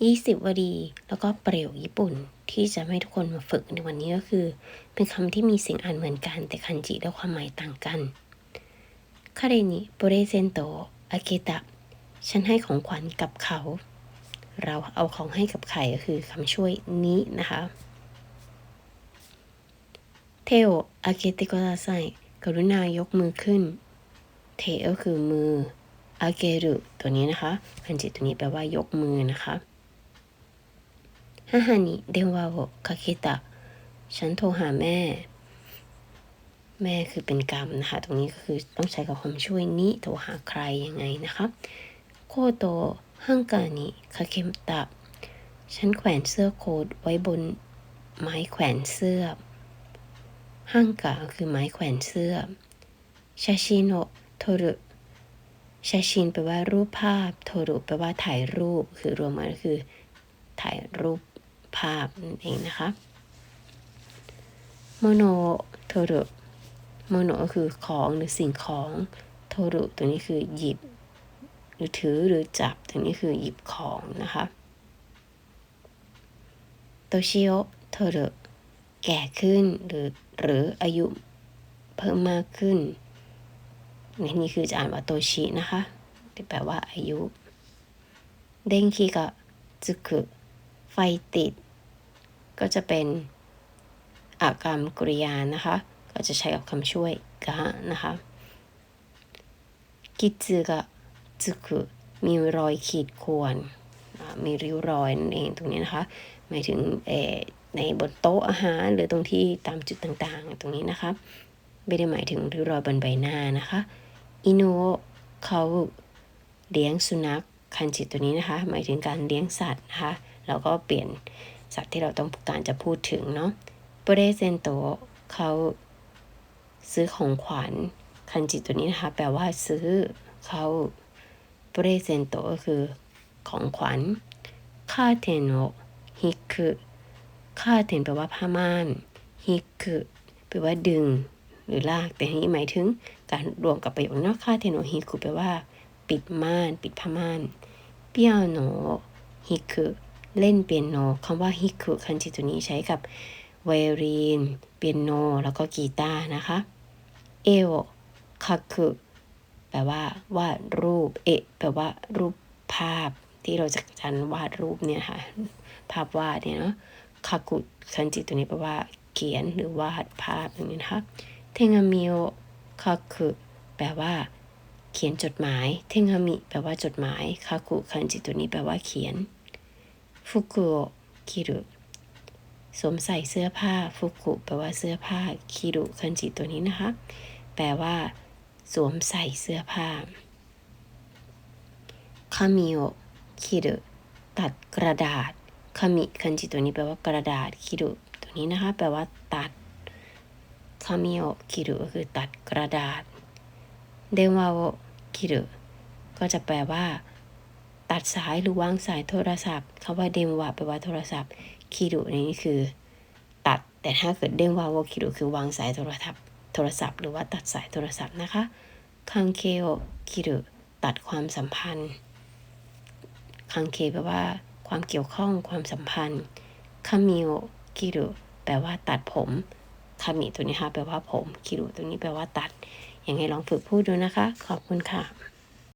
20 วลี แล้วก็ประโยคญี่ปุ่น ที่จะให้ทุกคนมาฝึกในวันนี้ก็คือ เป็นคำที่มีเสียงอ่านเหมือนกัน แต่คันจิและความหมายต่างกันคาเรนิโปเรเซนโตอาเกตะ ฉันให้ของขวัญกับเขา เราเอาของให้กับใครก็คือคำช่วยนี้นะคะเทโออาเกติโกดาไซกรุณายกมือขึ้น เทก็คือมืออาเกรุตัวนี้นะคะคันจิตัวนี้แปลว่ายกมือนะคะ ฮาฮานิเดวาโอคาเคตะฉันโทรหาแม่ แม่คือเป็นกรรมนะคะ ตรงนี้ก็คือต้องใช้กับความช่วยนี้โทรหาใครยังไงนะคะโคโตฮังกานิคาเคมตะฉันแขวนเสื้อโค้ทไว้บนไม้แขวนเสื้อฮังกาคือไม้แขวนเสื้อชาชิโนโทรุชาชินแปลว่ารูปภาพ โทรุแปลว่าถ่ายรูป คือรวมกันคือถ่ายรูป ภาพนั่นเองนะคะโมโนโทรุโมโนก็คือของหรือสิ่งของโทรุตัวนี้คือหยิบ หรือถือหรือจับตัวนี้คือหยิบของนะคะโตชิโอโทรุแก่ขึ้นหรือหรืออายุเพิ่มมากขึ้นนี่คือจะอ่านว่าโตชินะคะที่แปลว่าอายุเด้งคีก็จุกุไฟติด ก็จะเป็นอากรรมกริยานะคะ ก็จะใช้กับคำช่วยกะนะคะกิจึกะจุกมีรอยขีดข่วนมีริ้วรอยนั่นเองตรงนี้นะคะหมายถึงในบนโต๊ะอาหารหรือตรงที่ตามจุดต่างๆ ตรงนี้นะคะ ไม่ได้หมายถึงริ้วรอยบนใบหน้านะคะอินุเขาเลี้ยงสุนัขคันจิตตัวนี้นะคะ หมายถึงการเลี้ยงสัตว์นะคะเราก็เปลี่ยน สัตว์ที่เราต้องการจะพูดถึงเนาะโปเรเซนโตเขาซื้อของขวัญคันจิตัวนี้นะคะ แปลว่าซื้อเขาโปเรเซนโตก็คือของขวัญคาเทนโนฮิคุคาเทนแปลว่าผ้าม่านฮิคุแปลว่าดึงหรือลาก แต่นี้หมายถึงการรวมกับประโยคนอกคาเทนโนฮิคุแปลว่า ปิดม่าน ปิดผ้าม่านเปียโนฮิคุ เล่นเปียโนคำว่าฮิคุคันจิตัวนี้ใช้กับไวโอลินเปียโน แล้วก็กีตาร์นะคะเอโอคาคุแปลว่าวาดรูปเอะแปลว่ารูปภาพที่เราจะจันวาดรูปเนี่ยค่ะ ภาพวาดเนี่ยเนาะคากุคันจิตัวนี้แปลว่าเขียนหรือวาดภาพอย่างนี้นะคะเทงามิโอคาคุแปลว่า เขียนจดหมาย เทงามิแปลว่าจดหมายคาคุคันจิตัวนี้แปลว่าเขียน ฟุกุโอคิรุสวมใส่เสื้อผ้าฟุกุแปลว่าเสื้อผ้าคิรุคันจิตัวนี้นะคะ แปลว่า สวมใส่เสื้อผ้าคามิโอคิรุตัดกระดาษคามิคันจิตัวนี้แปลว่ากระดาษคิรุตัวนี้นะคะ แปลว่า ตัดคามิโอคิรุก็คือตัดกระดาษเดวาโอคิรุก็จะแปลว่า ตัดสายหรือวางสายโทรศัพท์คำว่าเดมวะแปลว่าโทรศัพท์คิรุนี่คือ ตัดแต่ถ้าเกิดเดมวาโอคิรุคือวางสายโทรศัพท์โทรศัพท์หรือว่าตัดสายโทรศัพท์นะคะคังเคโอคิรุตัดความสัมพันธ์คังเคแปลว่า ความเกี่ยวข้องความสัมพันธ์คามิโอคิรุแปลว่าตัดผมคามิตัวนี้ค่ะแปลว่าผมคิรุตัวนี้แปลว่าตัดยังไงลองฝึกพูดดูนะคะ ขอบคุณค่ะ